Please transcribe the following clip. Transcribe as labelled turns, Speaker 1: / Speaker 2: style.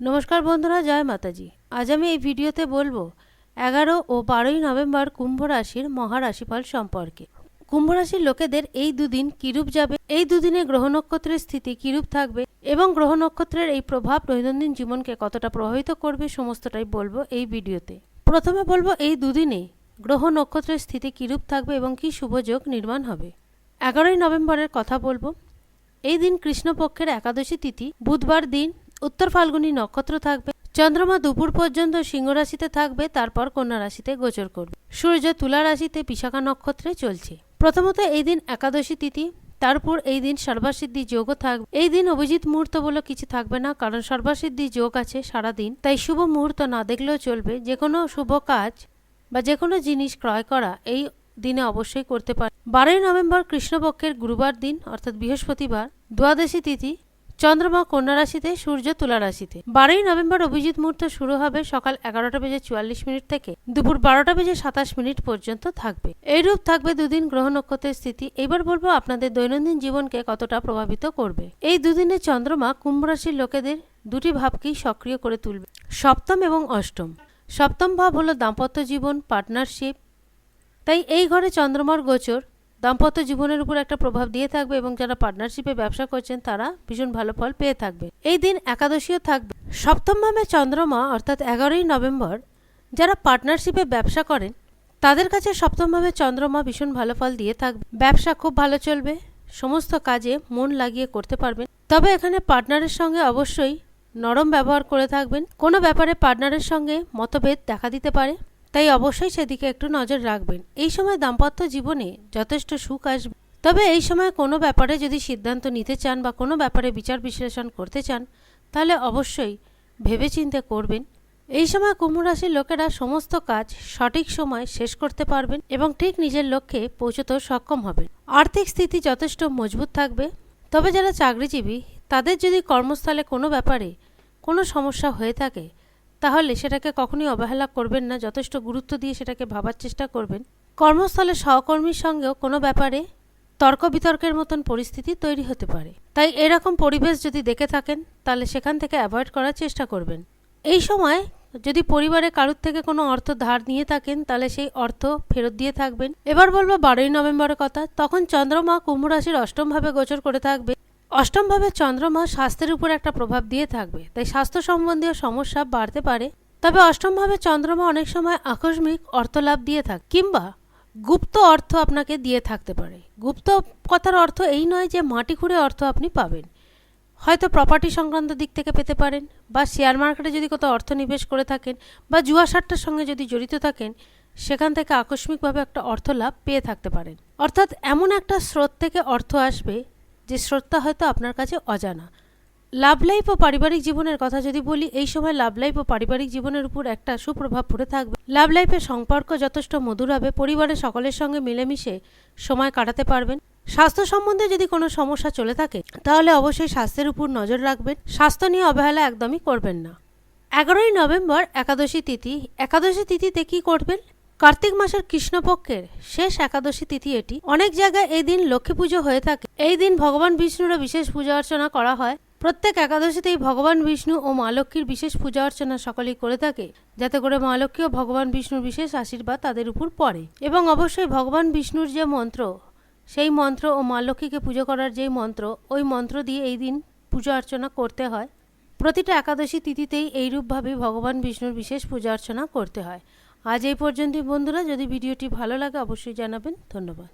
Speaker 1: নমস্কার বন্ধুরা, জয় মাতাজি। আজ আমি এই ভিডিওতে বলব, এগারো ও বারোই নভেম্বর কুম্ভ রাশির মহারাশিফল সম্পর্কে। কুম্ভ রাশির লোকেদের এই দুদিন কিরূপ যাবে? এই দুদিনে গ্রহ নক্ষত্রের স্থিতি কিরূপ থাকবে? এবং গ্রহ নক্ষত্রের এই প্রভাব দৈনন্দিন জীবনকে কতটা প্রভাবিত করবে সমস্তটাই বলব এই ভিডিওতে। প্রথমে বলব, এই দুদিনে গ্রহ নক্ষত্রের স্থিতি কিরূপ থাকবে এবং কি শুভযোগ নির্মাণ হবে। এগারোই নভেম্বরের কথা বলব, এই দিন কৃষ্ণপক্ষের একাদশী তিথি, বুধবার দিন উত্তর ফাল্গুনী নক্ষত্র থাকবে। চন্দ্রমা দুপুর পর্যন্ত সিংহ রাশিতে থাকবে, তারপর কন্যা রাশিতে গোচর করবে। সূর্য তুলা রাশিতে বিশাখা নক্ষত্রে চলছে। প্রথমত এই দিন একাদশী তিথি, তারপর এই দিন সর্বাসিদ্ধি যোগও থাকবে। এই দিন অভিজিৎ মুহূর্ত বলে কিছু থাকবে না, কারণ সর্বাসিদ্ধি যোগ আছে সারা দিন তাই শুভ মুহূর্ত না দেখলেও চলবে। যে কোনো শুভ কাজ বা যে কোনো জিনিস ক্রয় করা এই দিনে অবশ্যই করতে পারে বারোই নভেম্বর কৃষ্ণপক্ষের গুরুবার দিন, অর্থাৎ বৃহস্পতিবার। দ্বাদশী তিথি চন্দ্রমা কন্যা রাশিতে, সূর্য তুলা রাশিতে। বারোই নভেম্বর অভিজিৎ মুহূর্ত শুরু হবে সকাল এগারোটা বেজে চুয়াল্লিশ মিনিট থেকে, দুপুর বারোটা বেজে সাতাশ মিনিট পর্যন্ত থাকবে। এইরূপ থাকবে দুদিন গ্রহ নক্ষত্রের স্থিতি। এবার বলব আপনাদের দৈনন্দিন জীবনকে কতটা প্রভাবিত করবে। এই দুদিনে চন্দ্রমা কুম্ভ রাশির লোকেদের দুটি ভাবকেই সক্রিয় করে তুলবে। সপ্তম এবং অষ্টম। সপ্তম ভাব হলো দাম্পত্য জীবন পার্টনারশিপ তাই এই ঘরে চন্দ্রমার গোচর দাম্পত্য জীবনের উপর একটা প্রভাব দিয়ে থাকবে এবং যারা পার্টনারশিপে ব্যবসা করছেন, তারা ভীষণ ভালো ফল পেয়ে থাকবে। এই দিন একাদশীও থাকবে। সপ্তম ভাবে চন্দ্রমা, অর্থাৎ এগারোই নভেম্বর, যারা পার্টনারশিপে ব্যবসা করেন, তাদের কাছে সপ্তমভাবে চন্দ্রমা ভীষণ ভালো ফল দিয়ে থাকবে। ব্যবসা খুব ভালো চলবে, সমস্ত কাজে মন লাগিয়ে করতে পারবেন। তবে এখানে পার্টনারের সঙ্গে অবশ্যই নরম ব্যবহার করে থাকবেন। কোনো ব্যাপারে পার্টনারের সঙ্গে মতভেদ দেখা দিতে পারে। তাই অবশ্যই সেদিকে একটু নজর রাখবেন। এই সময় দাম্পত্য জীবনে যথেষ্ট সুখ আসবে। তবে এই সময় কোনো ব্যাপারে যদি সিদ্ধান্ত নিতে চান বা কোনো ব্যাপারে বিচার বিশ্লেষণ করতে চান, তাহলে অবশ্যই ভেবেচিন্তে করবেন। এই সময় কুম্ভ রাশির লোকেরা সমস্ত কাজ সঠিক সময় শেষ করতে পারবেন এবং ঠিক নিজের লক্ষ্যে পৌঁছতেও সক্ষম হবেন। আর্থিক স্থিতি যথেষ্ট মজবুত থাকবে। তবে যারা চাকরিজীবী, তাদের যদি কর্মস্থলে কোনো ব্যাপারে কোনো সমস্যা হয়ে থাকে তাহলে সেটাকে কখনোই অবহেলা করবেন না, যথেষ্ট গুরুত্ব দিয়ে সেটাকে ভাবার চেষ্টা করবেন। কর্মস্থলে সহকর্মীর সঙ্গেও কোনো ব্যাপারে তর্ক বিতর্কের মতন পরিস্থিতি তৈরি হতে পারে। তাই এরকম পরিবেশ যদি দেখে থাকেন, তাহলে সেখান থেকে অ্যাভয়েড করার চেষ্টা করবেন। এই সময় যদি পরিবারে কারুর থেকে কোনো অর্থ ধার নিয়ে থাকেন, তাহলে সেই অর্থ ফেরত দিয়ে থাকবেন। এবার বলব বারোই নভেম্বরের কথা, তখন চন্দ্রমা কুম্ভ রাশির অষ্টমভাবে গোচর করে থাকবে। অষ্টমভাবে চন্দ্রমা স্বাস্থ্যের উপর একটা প্রভাব দিয়ে থাকবে, তাই স্বাস্থ্য সম্বন্ধীয় সমস্যা বাড়তে পারে। তবে অষ্টমভাবে চন্দ্রমা অনেক সময় আকস্মিক অর্থলাভ দিয়ে থাকে, কিংবা গুপ্ত অর্থ আপনাকে দিয়ে থাকতে পারে। গুপ্ত কথার অর্থ এই নয় যে মাটি খুঁড়ে অর্থ আপনি পাবেন। হয়তো প্রপার্টি সংক্রান্ত দিক থেকে পেতে পারেন, বা শেয়ার মার্কেটে যদি কোথাও অর্থ নিবেশ করে থাকেন, বা জুয়া সাট্টার সঙ্গে যদি জড়িত থাকেন, সেখান থেকে আকস্মিকভাবে একটা অর্থ লাভ পেয়ে থাকতে পারেন। অর্থাৎ এমন একটা স্রোত থেকে অর্থ আসবে যে স্রোতটা হয়তো আপনার কাছে অজানা। লাভ লাইফ ও পারিবারিক জীবনের কথা যদি বলি, এই সময় লাভ লাইফ ও পারিবারিক জীবনের উপর একটা সুপ্রভাব পড়ে থাকবে। লাভ লাইফের সম্পর্ক যথেষ্ট মধুর হবে পরিবারের সকলের সঙ্গে মিলেমিশে সময় কাটাতে পারবেন। স্বাস্থ্য সম্বন্ধে যদি কোনো সমস্যা চলে থাকে, তাহলে অবশ্যই স্বাস্থ্যের উপর নজর রাখবেন। স্বাস্থ্য নিয়ে অবহেলা একদমই করবেন না। এগারোই নভেম্বর একাদশী তিথি। একাদশী তিথিতে কি করবেন? কার্তিক মাসের কৃষ্ণপক্ষের শেষ একাদশী তিথি এটি। অনেক জায়গায় এই দিন লক্ষ্মী পুজো হয়ে থাকে। এই দিন ভগবান বিষ্ণুরও বিশেষ পূজা অর্চনা করা হয়। প্রত্যেক একাদশীতেই ভগবান বিষ্ণু ও মা লক্ষ্মীর বিশেষ পূজা অর্চনা সকলেই করে থাকে, যাতে করে মা লক্ষ্মী ও ভগবান বিষ্ণুর বিশেষ আশীর্বাদ তাদের উপর পড়ে। এবং অবশ্যই ভগবান বিষ্ণুর যে মন্ত্র, সেই মন্ত্র ও মা লক্ষ্মীকে পুজো করার যেই মন্ত্র, ওই মন্ত্র দিয়ে এই দিন পূজা অর্চনা করতে হয়। প্রতিটা একাদশী তিথিতেই এইরূপভাবে ভগবান বিষ্ণুর বিশেষ পূজা অর্চনা করতে হয়। আজ এই পর্যন্তই বন্ধুরা যদি ভিডিওটি ভালো লাগে অবশ্যই জানাবেন। ধন্যবাদ।